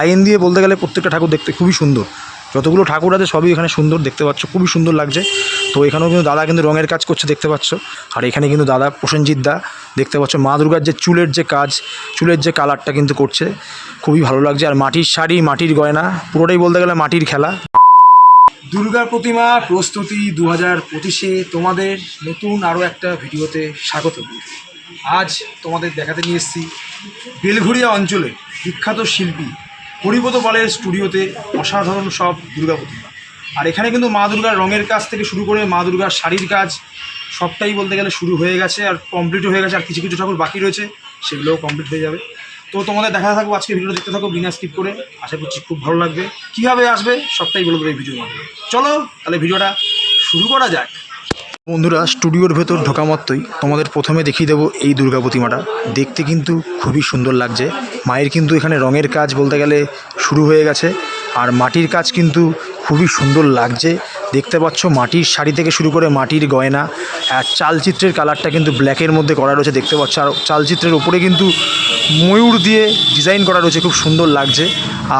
Line দিয়ে বলতে গেলে প্রত্যেকটা ঠাকুর দেখতে খুবই সুন্দর। যতগুলো ঠাকুর আছে সবই এখানে সুন্দর দেখতে পাচ্ছ, খুবই সুন্দর লাগছে। তো এখানেও কিন্তু দাদা কিন্তু রঙের কাজ করছে দেখতে পাচ্ছ। আর এখানে কিন্তু দাদা প্রসেনজিৎ দা দেখতে পাচ্ছ, মা দুর্গার যে চুলের যে কাজ, চুলের যে কালারটা কিন্তু করছে, খুবই ভালো লাগছে। আর মাটির শাড়ি, মাটির গয়না, পুরোটাই বলতে গেলে মাটির খেলা। দুর্গা প্রতিমা প্রস্তুতি দু হাজার পঁচিশে তোমাদের নতুন আরও একটা ভিডিওতে স্বাগত। আজ তোমাদের দেখাতে নিয়ে এসেছি বেলঘুরিয়া অঞ্চলে বিখ্যাত শিল্পী হরিপদ পালের স্টুডিওতে অসাধারণ সব দুর্গা প্রতিমা। আর এখানে কিন্তু মা দুর্গার রঙের কাজ থেকে শুরু করে মা দুর্গার শাড়ির কাজ সবটাই বলতে গেলে শুরু হয়ে গেছে আর কমপ্লিটও হয়ে গেছে, আর কিছু কিছু ঠাকুর বাকি রয়েছে, সেগুলোও কমপ্লিট হয়ে যাবে। তো তোমাদের দেখা থাকব, আজকে ভিডিও দেখতে থাকো, বিনা স্কিপ করে। আশা করছি খুব ভালো লাগবে। কীভাবে আসবে, সবটাই বলে দেবো এই ভিডিওর মধ্যে চলো, তাহলে ভিডিওটা শুরু করা যাক। বন্ধুরা, স্টুডিওর ভেতর ঢোকা মাত্রই তোমাদের প্রথমে দেখিয়ে দেবো এই দুর্গা প্রতিমাটা। দেখতে কিন্তু খুবই সুন্দর লাগছে। মায়ের কিন্তু এখানে রঙের কাজ বলতে গেলে শুরু হয়ে গেছে। আর মাটির কাজ কিন্তু খুবই সুন্দর লাগছে। দেখতে পাচ্ছ, মাটির শাড়ি থেকে শুরু করে মাটির গয়না, আর চালচিত্রের কালারটা কিন্তু ব্ল্যাকের মধ্যে করা রয়েছে, দেখতে পাচ্ছ। আর চালচিত্রের ওপরে কিন্তু ময়ূর দিয়ে ডিজাইন করা রয়েছে, খুব সুন্দর লাগছে।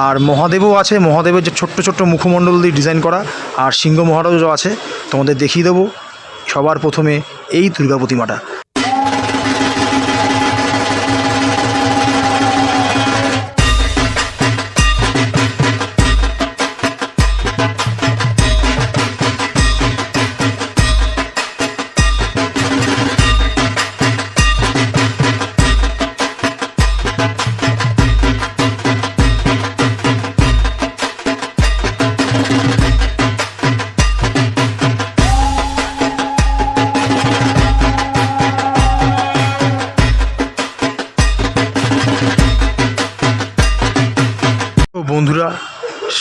আর মহাদেবও আছে, মহাদেবের যে ছোট্ট ছোট্ট মুখমণ্ডল দিয়ে ডিজাইন করা, আর সিংহ মহারাজও আছে। তোমাদের দেখিয়ে দেবো সবার প্রথমে এই দুর্গা প্রতিমাটা। বন্ধুরা,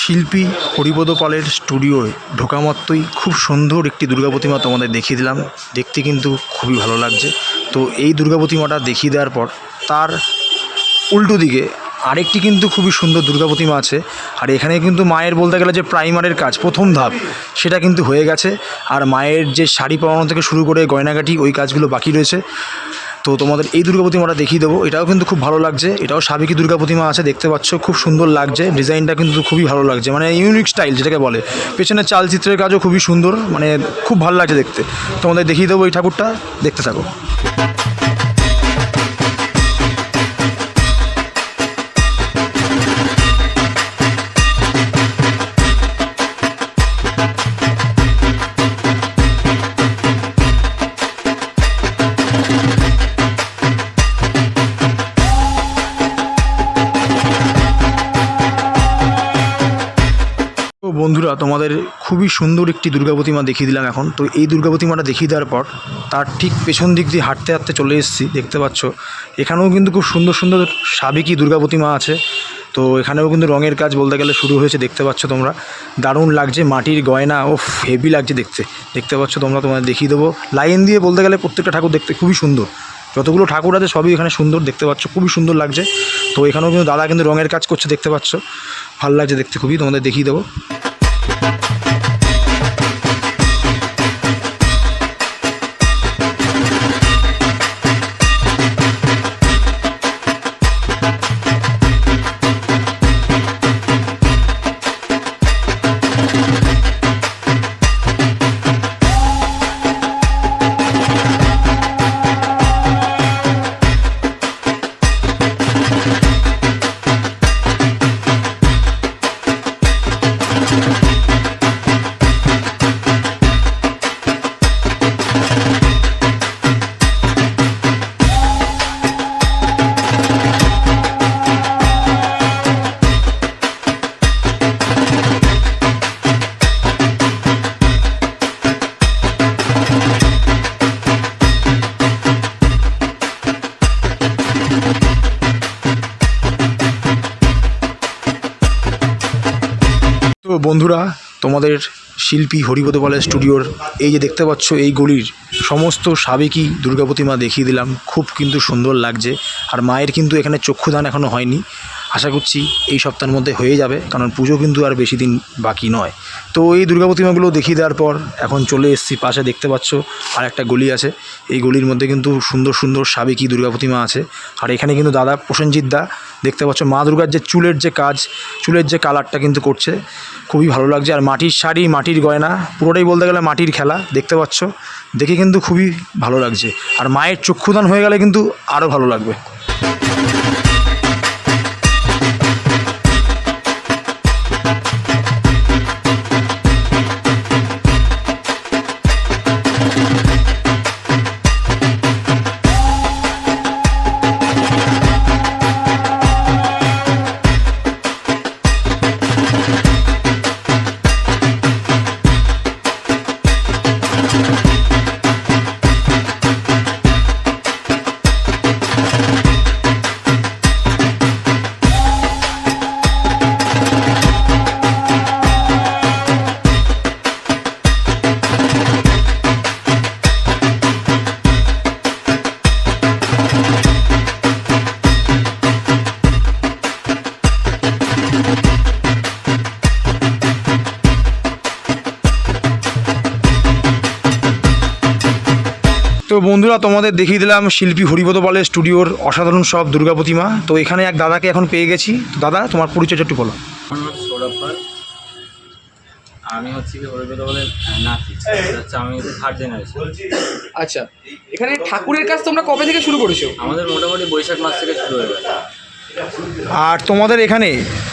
শিল্পী হরিপদ পালের স্টুডিওয় ঢোকা মাত্রই খুব সুন্দর একটি দুর্গা প্রতিমা তোমাদের দেখিয়ে দিলাম। দেখতে কিন্তু খুবই ভালো লাগছে। তো এই দুর্গা প্রতিমাটা দেখিয়ে দেওয়ার পর তার উল্টো দিকে আরেকটি কিন্তু খুবই সুন্দর দুর্গা প্রতিমা আছে। আর এখানে কিন্তু মায়ের বলতে গেলে যে প্রাইমারের কাজ, প্রথম ধাপ, সেটা কিন্তু হয়ে গেছে। আর মায়ের যে শাড়ি পরানো থেকে শুরু করে গয়নাগাটি, ওই কাজগুলো বাকি রয়েছে। তো তোমাদের এই দুর্গা প্রতিমাটা দেখিয়ে দেবো। এটাও কিন্তু খুব ভালো লাগছে। এটাও সাবেকি দুর্গা প্রতিমা আছে, দেখতে পাচ্ছ, খুব সুন্দর লাগছে। ডিজাইনটা কিন্তু খুবই ভালো লাগছে মানে ইউনিক স্টাইল যেটাকে বলে। পেছনে চালচিত্রের কাজও খুবই সুন্দর মানে খুব ভালো লাগছে দেখতে। তোমাদের দেখিয়ে দেবো এই ঠাকুরটা, দেখতে থাকো। তোমাদের খুবই সুন্দর একটি দুর্গা প্রতিমা দেখিয়ে দিলাম এখন। তো এই দুর্গা প্রতিমাটা দেখিয়ে দেওয়ার পর তার ঠিক পেছন দিক দিয়ে হাঁটতে হাঁটতে চলে এসেছি, দেখতে পাচ্ছ। এখানেও কিন্তু খুব সুন্দর সুন্দর সাবেকি দুর্গা প্রতিমা আছে। তো এখানেও কিন্তু রঙের কাজ বলতে গেলে শুরু হয়েছে, দেখতে পাচ্ছ তোমরা। দারুণ লাগছে, মাটির গয়না ও হেভি লাগছে দেখতে। দেখতে পাচ্ছ তোমরা, তোমাদের দেখিয়ে দেবো। লাইন দিয়ে বলতে গেলে প্রত্যেকটা ঠাকুর দেখতে খুবই সুন্দর। যতগুলো ঠাকুর আছে সবই এখানে সুন্দর, দেখতে পাচ্ছ, খুবই সুন্দর লাগছে। তো এখানেও কিন্তু দাদা কিন্তু রঙের কাজ করছে, দেখতে পাচ্ছ। ভালো লাগছে দেখতে খুবই, তোমাদের দেখিয়ে দেবো। Thank you. বন্ধুরা, তোমাদের শিল্পী হরিপদ পালের স্টুডিওর এই যে দেখতে পাচ্ছ এই গলির সমস্ত সাবেকি দুর্গা প্রতিমা দেখিয়ে দিলাম। খুব কিন্তু সুন্দর লাগছে। আর মায়ের কিন্তু এখানে চক্ষুদান এখনও হয়নি। আশা করছি এই সপ্তাহের মধ্যে হয়ে যাবে, কারণ পুজো কিন্তু আর বেশি দিন বাকি নয়। তো এই দুর্গা প্রতিমাগুলো দেখিয়ে দেওয়ার পর এখন চলে এসেছি পাশে দেখতে পাচ্ছ, আর একটা গলি আছে। এই গলির মধ্যে কিন্তু সুন্দর সুন্দর সাবেকি দুর্গা প্রতিমা আছে। আর এখানে কিন্তু দাদা প্রসেনজিৎ দা দেখতে পাচ্ছ মা দুর্গার যে চুলের যে কাজ, চুলের যে কালারটা কিন্তু করছে, খুবই ভালো লাগছে। আর মাটির শাড়ি, মাটির গয়না, পুরোটাই বলতে গেলে মাটির খেলা, দেখতে পাচ্ছ? দেখে কিন্তু খুবই ভালো লাগছে। আর মায়ের চক্ষুদান হয়ে গেলে কিন্তু আরও ভালো লাগবে। তো বন্ধুরা তোমাদের দেখিয়ে দিলাম শিল্পী হরিপদ পালের স্টুডিওর অসাধারণ সব দুর্গা প্রতিমা। তো এখানে এক দাদাকে এখন পেয়ে গেছি। তো দাদা তোমার পরিচয়টা একটু বলো। আমি হচ্ছে কি হরিপদ বলে নাতি। এটা আমি হচ্ছে থার্ড জেনারেশন আচ্ছা এখানে ঠাকুরের কাজ তোমরা কবে থেকে শুরু করেছ? আমাদের মোটামুটি বৈশাখ মাস থেকে শুরু হয়ে গেছে। আর তোমাদের এখানে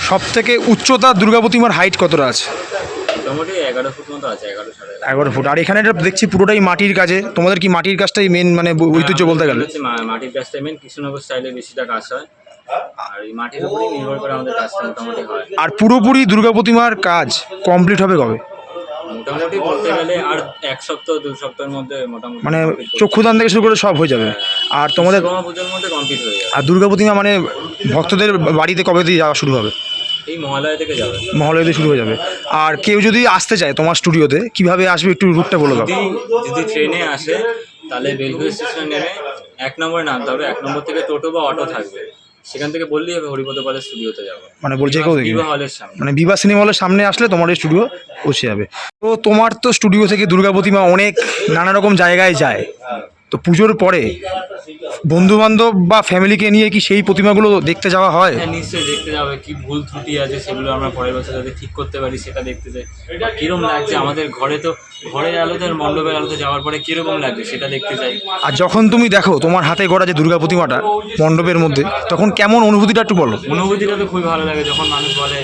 সব থেকে উচ্চতা দুর্গা প্রতিমার হাইট কতটা আছে? মোটামুটি এগারো ফুট মতো আছে এগারো সাড়ে এগারো। এগারো ফুট। আর এখানে দেখছি পুরোটাই মাটির কাজে। তোমাদের কি মাটির কাজটাই মেন মানে ঐতিহ্য বলতে গেলে? মাটির কাজটা মেন কৃষ্ণনগর স্টাইলে বেশিটা কাজ হয়। আর এই মাটির উপরেই নির্ভর করে আমাদের কাজটা মোটামুটি হয়। আর পুরোপুরি দুর্গা প্রতিমার কাজ কমপ্লিট হবে কবে? মোটামুটি বলতে গেলে আর এক সপ্তাহ দু সপ্তাহের মধ্যে মোটামুটি মানে চক্ষুদান থেকে শুরু করে সব হয়ে যাবে। আর তোমাদের পুজোর মধ্যে কমপ্লিট হয়ে যাবে। আর দুর্গা প্রতিমা মানে ভক্তদের বাড়িতে কবে দিয়ে যাওয়া শুরু হবে? এই মহালয়া থেকে যাবে। মহলয়তে শুরু হয়ে যাবে। আর কেউ যদি আসতে চায় তোমার স্টুডিওতে কীভাবে আসবে একটু রুটটা বলে দাও। যদি যদি ট্রেনে আসে তাহলে বেলগুড়ি স্টেশনে নেমে এক নম্বরে নামতে হবে। এক নম্বর থেকে টোটো বা অটো থাকবে। সেখান থেকে বললেই হবে হরিপদ পালের স্টুডিওতে যাব। মানে বলছে কেউ দেখি বিবাহ হলের সামনে। মানে বিবাহ সিনেমা হলের সামনে আসলে তোমার এই স্টুডিও পৌঁছে যাবে। তো তোমার তো স্টুডিও থেকে দুর্গা প্রতিমা অনেক নানা রকম জায়গায় যায়। তো পুজোর পরে বন্ধু বান্ধব বা ফ্যামিলিকে নিয়ে কি সেই প্রতিমাগুলো দেখতে যাওয়া হয়? হ্যাঁ নিশ্চয়ই দেখতে যাবে। কি ভুল ত্রুটি আছে সেগুলো আমরা পরের বছর যাতে ঠিক করতে পারি সেটা দেখতে চাই কিরম লাগছে? আমাদের ঘরে তো ঘরের আলোতে আর মণ্ডপের আলোতে যাওয়ার পরে কীরকম লাগছে সেটা দেখতে চাই আর যখন তুমি দেখো তোমার হাতে গড়া যে দুর্গা প্রতিমাটা মণ্ডপের মধ্যে তখন কেমন অনুভূতিটা একটু বলো। অনুভূতিটা তো খুবই ভালো লাগে। যখন মানুষ বলে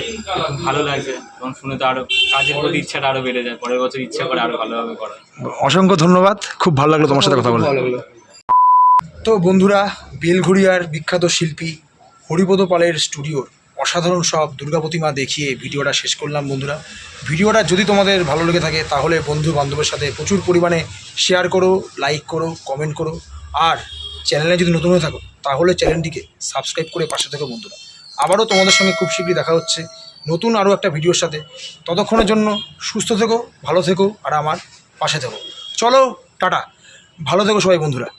ভালো লাগছে। তখন শুনে তো আরও কাজের প্রতি ইচ্ছাটা আরও বেড়ে যায় পরের বছর ইচ্ছা করে আরও ভালোভাবে করার। অসংখ্য ধন্যবাদ খুব ভালো লাগল তোমার সাথে কথা বলে। তো বন্ধুরা বেলঘড়িয়ার বিখ্যাত শিল্পী হরিপদ পালের স্টুডিওর অসাধারণ সব দুর্গা প্রতিমা দেখিয়ে ভিডিওটা শেষ করলাম বন্ধুরা। ভিডিওটা যদি তোমাদের ভালো লেগে থাকে তাহলে বন্ধু বান্ধবের সাথে প্রচুর পরিমাণে শেয়ার করো লাইক করো কমেন্ট করো। আর চ্যানেলে যদি নতুন হয়ে থাকো তাহলে চ্যানেলটিকে সাবস্ক্রাইব করে পাশে থেকো বন্ধুরা। আবারও তোমাদের সঙ্গে খুব শীঘ্রই দেখা হচ্ছে। নতুন আরও একটা ভিডিওর সাথে ততক্ষণের জন্য সুস্থ থেকো, ভালো থেকো আর আমার পাশে থেকো। চলো, টাটা। ভালো থেকো সবাই বন্ধুরা।